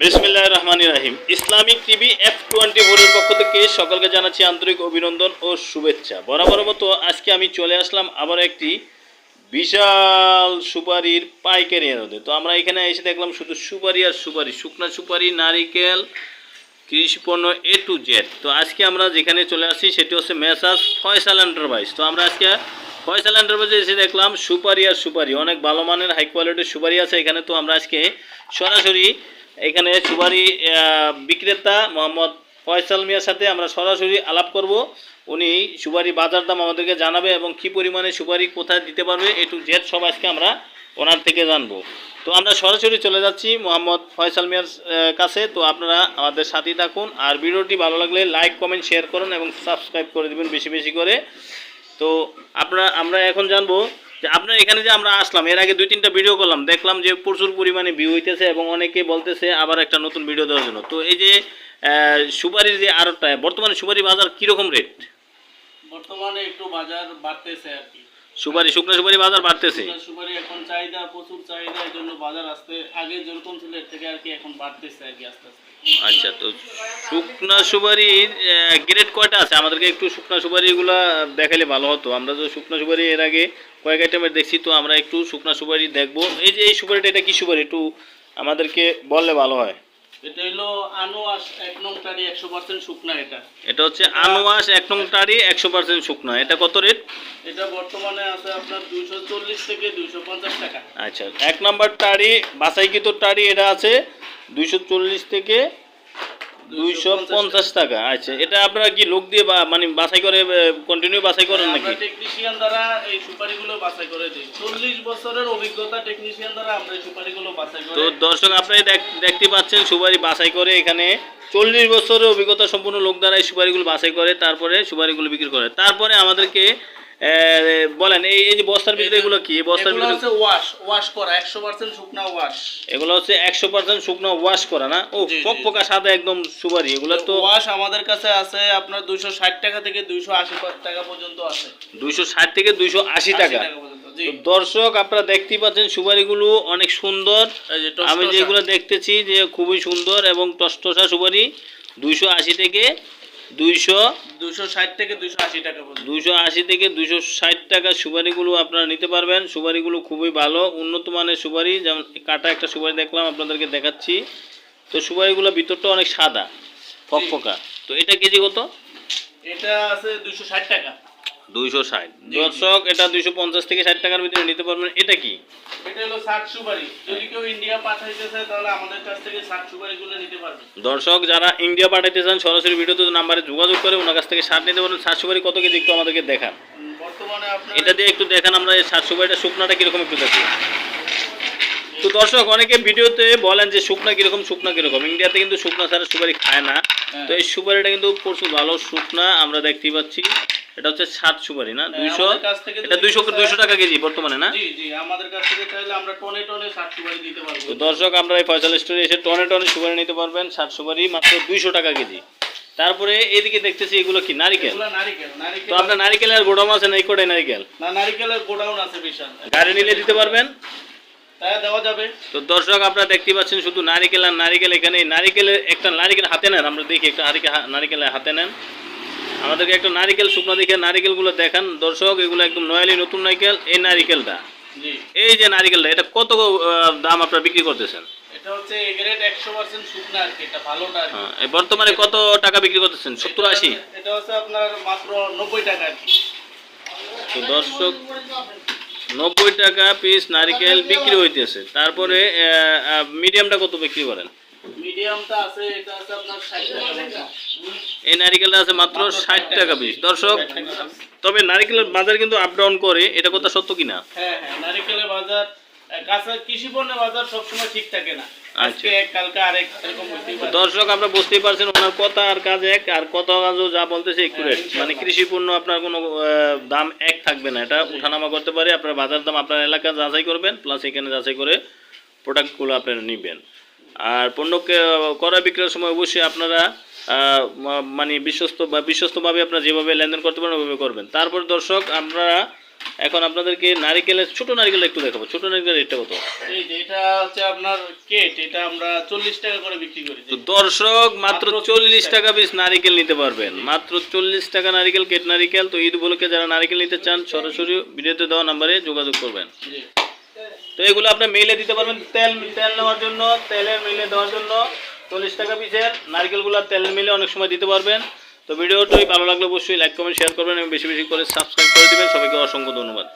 বিসমিল্লাহ রহমান রাহিম। ইসলামিক টিভি এফ টোয়েন্টি ফোরের পক্ষ থেকে সকলকে জানাচ্ছি আন্তরিক অভিনন্দন ও শুভেচ্ছা। বরাবর মতো আজকে আমি চলে আসলাম আবার একটি বিশাল সুপারির পাইকারি আড়তে তো আমরা এখানে এসে দেখলাম শুধু সুপারি আর সুপারি, শুকনা সুপারি, নারিকেল, কৃষি পণ্য এ টু জেড তো আজকে আমরা যেখানে চলে আসছি সেটি হচ্ছে মেসাস ফয়সাল এন্টারপ্রাইজ। তো আমরা আজকে ফয়সাল এন্টারপ্রাইজে এসে দেখলাম সুপারি আর সুপারি। অনেক ভালো মানের হাই কোয়ালিটির সুপারি আছে এখানে। তো আমরা আজকে সরাসরি এখানে সুপারি বিক্রেতা মোহাম্মদ ফয়সাল মিয়ার সাথে আমরা সরাসরি আলাপ করব। উনি সুপারি বাজার দাম আমাদেরকে জানাবে এবং কি পরিমাণে সুপারি কোথায় দিতে পারবে এ টু জেড সব আজকে আমরা ওনার থেকে জানব। তো আমরা সরাসরি চলে যাচ্ছি মোহাম্মদ ফয়সাল মিয়ার কাছে। তো আপনারা আমাদের সাথেই থাকুন আর ভিডিওটি ভালো লাগলে লাইক, কমেন্ট, শেয়ার করুন এবং সাবস্ক্রাইব করে দেবেন বেশি বেশি করে। তো আপনারা, আমরা এখন জানব আপনার এখানে যে আমরা আসলাম, এর আগে দুই তিনটা ভিডিও করলাম, দেখলাম যে প্রচুর পরিমাণে ভিউ হইতেছে এবং অনেকে বলতেছে আবার একটা নতুন ভিডিও দেওয়ার জন্য। তো এই যে সুপারির যে আরটা বর্তমানে সুপারি বাজার কীরকম রেট বর্তমানে একটু বাজার বাড়তেছে আর কি। সুপারি শুকনো সুপারি বাজার বাড়তেছে। সুপারি এখন চাহিদা প্রচুর চাহিদা জন্য বাজার আসতে আগে যেরকম ছিল এর থেকে আর কি এখন বাড়তেছে আর কি আস্তে আস্তে। আচ্ছা তো শুকনা সুপারির গ্রেড কয়টা আছে? আমাদেরকে একটু শুকনা সুপারিগুলো দেখালে ভালো হতো। আমরা তো শুকনা সুপারি এর আগে কয়েক আইটেমের দেখছি তো আমরা একটু শুকনা সুপারি দেখব। এই যে এই সুপারিটা এটা কি সুপারি? একটু আমাদেরকে বললে ভালো হয়। এটা হলো আনোয়াস এক নং টারি একশো পার্সেন্ট শুকনা এটা। এটা হচ্ছে আনোয়াস এক নং টারি একশো পার্সেন্ট শুকনা। এটা কত রেট? এটা বর্তমানে আছে আপনার দুইশো চল্লিশ থেকে দুইশো পঞ্চাশ টাকা। আচ্ছা এক নম্বর টারি বাসাইকৃত টারি এটা আছে দুইশো চল্লিশ থেকে দুইশো পঞ্চাশ টাকা আচ্ছা। এটা আপনারা কি লোক দিয়ে মানে বাছাই করে কন্টিনিউ বাছাই করেন নাকি? টেকনিশিয়ান দ্বারা এই সুপারিগুলো বাছাই করে দিই। চল্লিশ বছরের অভিজ্ঞতা টেকনিশিয়ান দ্বারা আমরা এই সুপারিগুলো বাছাই তো করে দর্শক আপনারা দেখ- দেখতে পাচ্ছেন সুপারি বাছাই করে এখানে চল্লিশ বছরের অভিজ্ঞতা সম্পূর্ণ লোক দ্বারা এই সুপারিগুলো বাছাই করে তারপরে সুপারিগুলো বিক্রি করে। তারপরে আমাদেরকে বলেন এই এই যে বস্তার ভিতরে এগুলো কি? বস্তার ভিতরে হচ্ছে ওয়াশ ওয়াশ করা একশো পার্সেন্ট শুকনা ওয়াশ এগুলো হচ্ছে একশো পার্সেন্ট শুকনো ওয়াশ করা না? ও ফকা সাদা একদম সুপারি এগুলো তো ওয়াশ আমাদের কাছে আছে আপনার দুইশো ষাট টাকা থেকে দুইশো আশি টাকা পর্যন্ত আছে। দুইশো ষাট থেকে দুইশো আশি টাকা। দর্শক আপনারা দেখতেই পাচ্ছেন সুপারিগুলো অনেক সুন্দর। আমি যেগুলো দেখতেছি যে খুবই সুন্দর এবং টসটসা সুপারি দুইশো আশি থেকে দুইশো দুশো ষাট থেকে দুশো আশি টাকা দুশো আশি থেকে দুশো ষাট টাকা সুপারিগুলো আপনারা নিতে পারবেন। সুপারিগুলো খুবই ভালো উন্নত মানের সুপারি। যেমন কাটা একটা সুপারি দেখলাম আপনাদেরকে দেখাচ্ছি। তো সুপারিগুলো ভিতরটা অনেক সাদা ফকফকা। তো এটা কেজি কত? এটা আছে দুইশো ষাট টাকা। দুইশো ষাট। দর্শক এটা দুইশো পঞ্চাশ থেকে ষাট টাকার ভিতরে নিতে পারবেন। এটা কি? এটা হলো ষাট সুপারি। যদি কেউ ইন্ডিয়া পাঠাইতে চায় তাহলে আমাদের কাছ থেকে ষাট সুপারিগুলো নিতে পারবে। দর্শক যারা ইন্ডিয়া পাঠাইতে চান সরাসরি ভিডিওতে নাম্বারে যোগাযোগ করে ওনার কাছ থেকে নিতে শার্ট সুপারি কত কেজি একটু আমাদেরকে দেখান। বর্তমানে এটা দিয়ে একটু দেখান আমরা এই সুপারিটা শুকনাটা কীরকম একটু দেখি তো দর্শক অনেকে ভিডিওতে বলেন যে শুকনা কীরকম শুকনা কীরকম। ইন্ডিয়াতে কিন্তু শুকনা ছাড়া সুপারি খায় না। তো এই সুপারিটা কিন্তু প্রচুর ভালো শুকনা আমরা দেখতেই পাচ্ছি। এটা হচ্ছে সাত সুপারি না? হ্যাঁ, দুইশো এটা দুইশো দুইশো টাকা কেজি বর্তমানে না? জি জি আমাদের কাছ থেকে চাইলে আমরা টনে টনে ষাট সুপারি দিতে পারব। দর্শক আমরা এই ফয়সাল স্টোরে এসে টনে টনে সুপারি নিতে পারবেন ষাট সুপারি মাত্র দুইশো টাকা কেজি। তারপরে এদিকে দেখতেছি এগুলো কি? নারিকেল। নারিকেল নারিকেল। তো আপনার নারিকেলের গোডাউন আছে না এই কোটায় নারিকেল? না নারিকেলের গোডাউন আছে বিশাল। গাড়ি নিলে দিতে পারবেন? দেওয়া যাবে। তো দর্শক আপনারা দেখতে পাচ্ছেন শুধু নারিকেল আর নারিকেল এখানে নারিকেলের একটা নারিকেল হাতে নেন আমরা দেখি একটা নারিকেল নারিকেল হাতে নেন। আমাদেরকে একটা নারিকেল শুকনো দেখে নারিকেলগুলো দেখান। দর্শক এগুলো একদম নয়ালি নতুন নারিকেল এই নারিকেলটা। এই যে নারিকেলটা এটা কত দাম আপনারা বিক্রি করতেছেন। হ্যাঁ, বর্তমানে কত টাকা বিক্রি করতেছেন? সত্তর আশি? দর্শক নব্বই টাকা পিস নারিকেল বিক্রি হইতেছে। তারপরে মিডিয়ামটা কত বিক্রি করেন? মিডিয়ামটা আছে এটা আছে আপনার ষাট টাকা টাকা এই নারিকেলটা আছে মাত্র ষাট টাকা পিস দর্শক তবে নারিকেলের বাজার কিন্তু আপ ডাউন করে এটা কথা সত্য কিনা? হ্যাঁ হ্যাঁ নারিকেলের বাজার কাঁচা কৃষি পণ্যের বাজার সবসময় ঠিক থাকে না। পারে। দর্শক আপনারা বুঝতেই পারছেন ওনার কথা আর কাজ এক আর কথা কাজও যা বলতেছে একুরেট মানে কৃষি পণ্য আপনার কোনো দাম এক থাকবে না। এটা উঠানামা করতে পারে আপনার বাজার দাম আপনার এলাকা যাচাই করবেন প্লাস এখানে যাচাই করে প্রোডাক্টগুলো আপনারা নেবেন। আর পণ্যকে করা বিক্রয়ের সময় অবশ্যই আপনারা মানে বিশ্বস্ত বা বিশ্বস্তভাবে আপনারা যেভাবে লেনদেন করতে পারেন ওইভাবে করবেন। তারপর দর্শক আমরা এখন আপনাদেরকে নারিকেলের ছোট নারিকেল একটু দেখাবো। ছোট নারিকেলের রেটটা কত? এই যে এটা হচ্ছে আপনার কেট এটা আমরা চল্লিশ টাকা করে বিক্রি করি। তো দর্শক মাত্র মাত্র চল্লিশ 40 টাকা পিস নারিকেল নিতে পারবেন। মাত্র চল্লিশ টাকা নারিকেল কেট নারিকেল। তো ঈদ উপলক্ষে যারা নারিকেল নিতে চান সরাসরি ভিডিওতে দেওয়া নাম্বারে যোগাযোগ করবেন। তো এগুলো আপনি মেলে দিতে পারবেন তেল তেল নেওয়ার জন্য তেলের মেলে দেওয়ার জন্য চল্লিশ টাকা পিসের। নারকেলগুলো তেল মিলে অনেক সময় দিতে পারবেন। তো ভিডিওটাই ভালো লাগলে অবশ্যই লাইক কমেন্ট শেয়ার করবেন এবং বেশি বেশি করে সাবস্ক্রাইব করে দেবেন। সবাইকে অসংখ্য ধন্যবাদ।